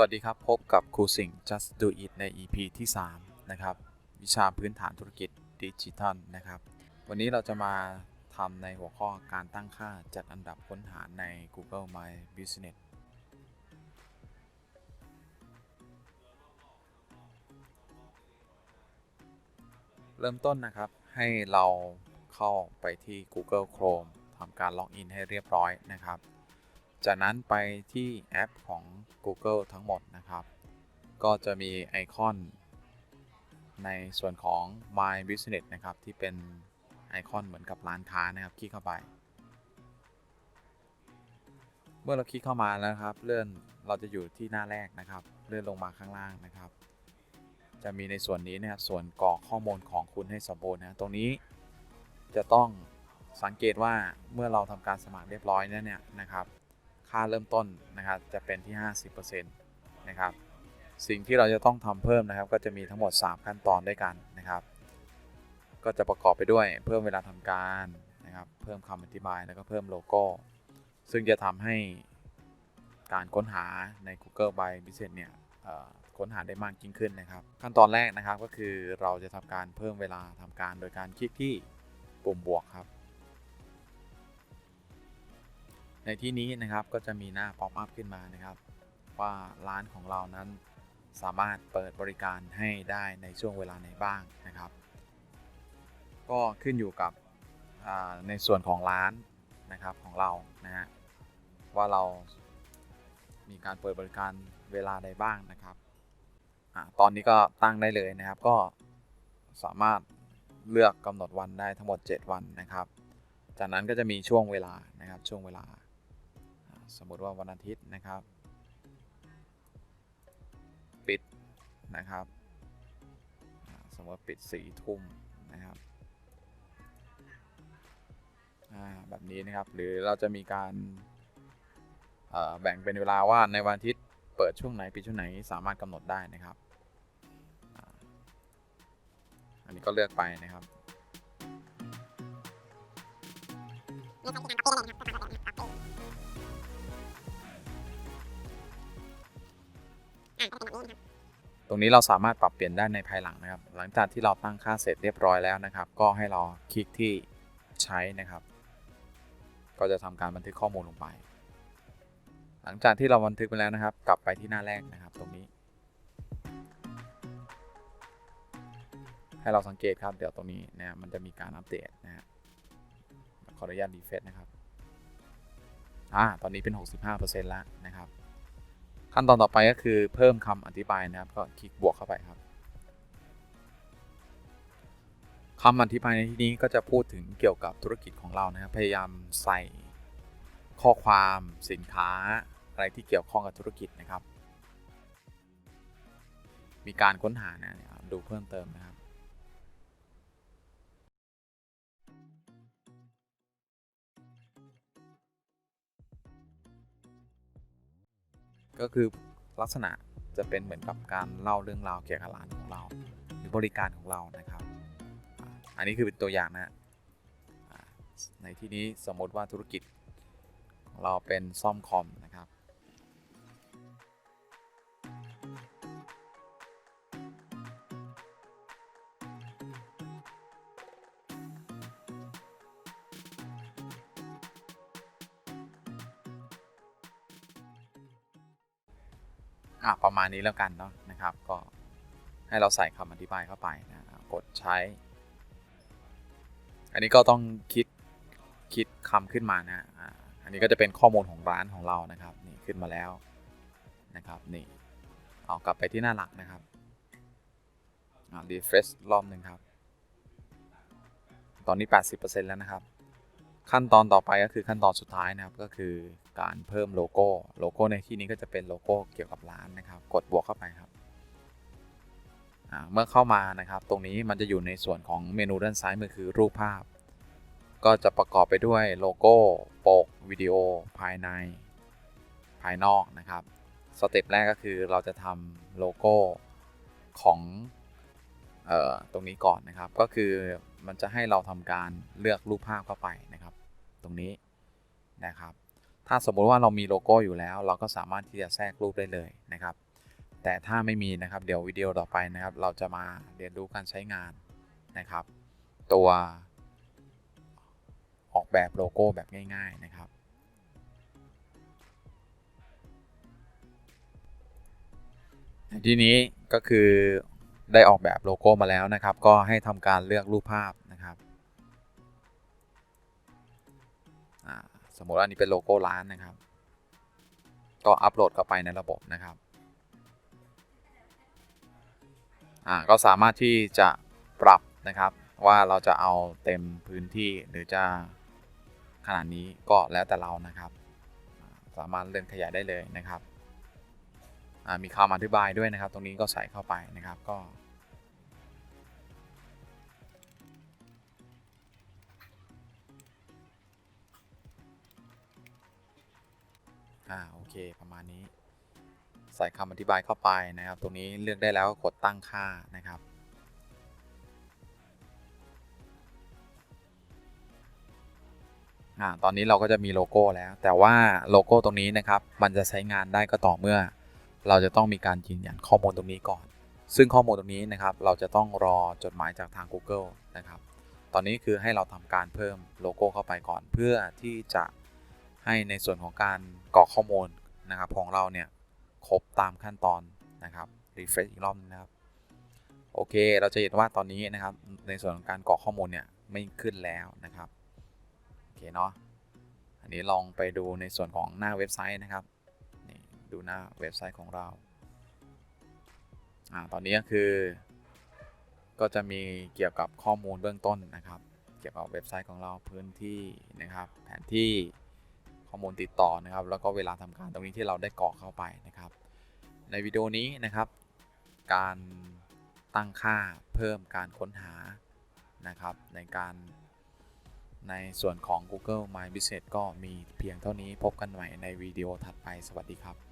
วัสดีครับ พบกับครูสิงห์ just do it ใน EP ที่ 3 นะครับ วิชาพื้นฐานธุรกิจดิจิทัลนะครับ วันนี้เราจะมาทำในหัวข้อการตั้งค่าจัดอันดับค้นหาใน Google My Business เริ่มต้นนะครับ ให้เราเข้าไปที่ Google Chrome ทำการล็อกอินให้เรียบร้อยนะครับ จากนั้นไปที่แอปของ Google ทั้งหมดนะครับ ก็จะมีไอคอน ในส่วนของ My Business นะครับ ที่เป็นไอคอนเหมือนกับร้านค้านะครับ คลิกเข้าไป เมื่อเราคลิกเข้ามาแล้วครับ เลื่อนเราจะอยู่ที่หน้าแรกนะครับ เลื่อนลงมาข้างล่างนะครับ จะมีในส่วนนี้นะครับส่วนกรอกข้อมูลของคุณให้สมบูรณ์นะตรงนี้จะต้องสังเกตว่าเมื่อเราทำการสมัครเรียบร้อยแล้วเนี่ยนะครับ ค่าเริ่มต้นนะครับจะเป็นที่ 50%นะครับสิ่งที่เราจะต้องทำเพิ่มนะครับ ก็จะมีทั้งหมด 3 ขั้นตอนด้วยกันนะครับ ก็จะประกอบไปด้วยเพิ่มเวลาทำการนะครับ เพิ่มคำอธิบายแล้วก็เพิ่มโลโก้ ซึ่งจะทำให้การค้นหาใน Google by Business เนี่ยค้นหาได้มากยิ่งขึ้นนะครับ ขั้นตอนแรกนะครับก็คือเราจะทำการเพิ่มเวลาทำการโดยการคลิกที่ปุ่มบวกครับ ในที่นี้นะครับก็จะมีหน้าป๊อปอัพขึ้นมานะครับ ว่าร้านของเรานั้นสามารถเปิดบริการให้ได้ในช่วงเวลาไหนบ้างนะครับ ก็ขึ้นอยู่กับในส่วนของร้านนะครับของเรานะฮะว่าเรามีการเปิดบริการเวลาใดบ้างนะครับอตอนนี้ก็ตั้งได้เลยนะครับ ก็สามารถเลือกกำหนดวันได้ทั้งหมด 7 วันนะครับ จากนั้นก็จะมีช่วงเวลานะครับช่วงเวลา สมมติว่าวันอาทิตย์นะครับ ปิดนะครับ สมมติว่าปิดสี่ทุ่มนะครับแบบนี้นะครับหรือเราจะมีการแบ่งเป็นเวลาว่าในวันอาทิตย์เปิดช่วงไหนปิดช่วงไหนสามารถกำหนดได้นะครับ อันนี้ก็เลือกไปนะครับ ตรงนี้เราสามารถปรับเปลี่ยนได้ในภายหลังนะครับ หลังจากที่เราตั้งค่าเสร็จเรียบร้อยแล้วนะครับ ก็ให้เราคลิกที่ใช้นะครับ ก็จะทำการบันทึกข้อมูลลงไป หลังจากที่เราบันทึกไปแล้วนะครับ กลับไปที่หน้าแรกนะครับ ตรงนี้ ให้เราสังเกตครับเดี๋ยวตรงนี้นะมันจะมีการอัปเดตนะฮะขออนุญาตรีเฟซนะครับอ่าตอนนี้เป็น 65%แล้วนะครับ ขั้นตอนต่อไปก็คือเพิ่มคำอธิบายนะครับ ก็คลิกบวกเข้าไปครับคำอธิบายในที่นี้ก็จะพูดถึงเกี่ยวกับธุรกิจของเรานะครับพยายามใส่ข้อความสินค้าอะไรที่เกี่ยวข้องกับธุรกิจนะครับ มีการค้นหานะเนี่ยดูเพิ่มเติมนะครับ ก็คือลักษณะจะเป็นเหมือนกับการเล่าเรื่องราวเกี่ยวกับร้านของเรา หรือบริการของเรานะครับ อันนี้คือเป็นตัวอย่างนะในที่นี้สมมติว่าธุรกิจของเราเป็นซ่อมคอมนะครับ อะประมาณนี้แล้วกันเนาะนะครับ ก็ให้เราใส่คำอธิบายเข้าไปนะกดใช้ อันนี้ก็ต้องคิดคิดคำขึ้นมานะอ่าอันนี้ก็จะเป็นข้อมูลของร้านของเรานะครับนี่ขึ้นมาแล้วนะครับนี่เอากลับไปที่หน้าหลักนะครับอ่า refresh รอบหนึ่งครับ ตอนนี้ 80%แล้วนะครับ ขั้นตอนต่อไปก็คือขั้นตอนสุดท้ายนะครับก็คือการเพิ่มโลโก้โลโก้ในที่นี้ก็จะเป็นโลโก้เกี่ยวกับร้านนะครับ กดบวกเข้าไปครับเมื่อเข้ามานะครับ ตรงนี้มันจะอยู่ในส่วนของเมนูด้านซ้ายมือคือรูปภาพ ก็จะประกอบไปด้วยโลโก้ปกวิดีโอ ภายใน ภายนอกนะครับสเต็ปแรกก็คือเราจะทำโลโก้ของออตรงนี้ก่อนนะครับ ก็คือมันจะให้เราทำการเลือกรูปภาพเข้าไปนะครับ ตรงนี้นะครับ ถ้าสมมุติว่าเรามีโลโก้อยู่แล้ว เราก็สามารถที่จะแทรกรูปได้เลยนะครับ แต่ถ้าไม่มีนะครับเดี๋ยววิดีโอต่อไปนะครับ เราจะมาเรียนรู้การใช้งานนะครับ ตัวออกแบบโลโก้แบบง่าย ๆนะครับทีนี้ก็คือได้ออกแบบโลโก้มาแล้วนะครับ ก็ให้ทำการเลือกรูปภาพนะครับ สมมติว่านี้เป็นโลโก้ร้านนะครับ ก็อัปโหลดเข้าไปในระบบนะครับอ่าก็สามารถที่จะปรับนะครับว่าเราจะเอาเต็มพื้นที่หรือจะขนาดนี้ก็แล้วแต่เรานะครับ สามารถเลื่อนขยายได้เลยนะครับอ่ามีคำอธิบายด้วยนะครับ ตรงนี้ก็ใส่เข้าไปนะครับก็ อ่าโอเคประมาณนี้ ใส่คำอธิบายเข้าไปนะครับ ตรงนี้เลือกได้แล้วก็กดตั้งค่านะครับอ่าตอนนี้เราก็จะมีโลโก้แล้ว แต่ว่าโลโก้ตรงนี้นะครับ มันจะใช้งานได้ก็ต่อเมื่อ เราจะต้องมีการยืนยันข้อมูลตรงนี้ก่อน ซึ่งข้อมูลตรงนี้นะครับ เราจะต้องรอจดหมายจากทาง Google นะครับ ตอนนี้คือให้เราทำการเพิ่มโลโก้เข้าไปก่อน เพื่อที่จะ ให้ในส่วนของการกรอกข้อมูลนะครับของเราเนี่ยครบตามขั้นตอนนะครับ refresh อีกรอบนึงนะครับโอเค เราจะเห็นว่าตอนนี้นะครับในส่วนของการกรอกข้อมูลเนี่ยไม่ขึ้นแล้วนะครับโอเคเนาะอันนี้ลองไปดูในส่วนของหน้าเว็บไซต์นะครับนี่ดูหน้าเว็บไซต์ของเราอ่าตอนนี้ก็คือ ก็จะมีเกี่ยวกับข้อมูลเบื้องต้นนะครับ เกี่ยวกับเว็บไซต์ของเราพื้นที่นะครับ แผนที่ ข้อมูลติดต่อนะครับ แล้วก็เวลาทำการตรงนี้ที่เราได้กรอกเข้าไปนะครับ ในวิดีโอนี้นะครับ การตั้งค่าเพิ่มการค้นหานะครับ ในการในส่วนของ Google My Business ก็มีเพียงเท่านี้พบกันใหม่ในวิดีโอถัดไปสวัสดีครับ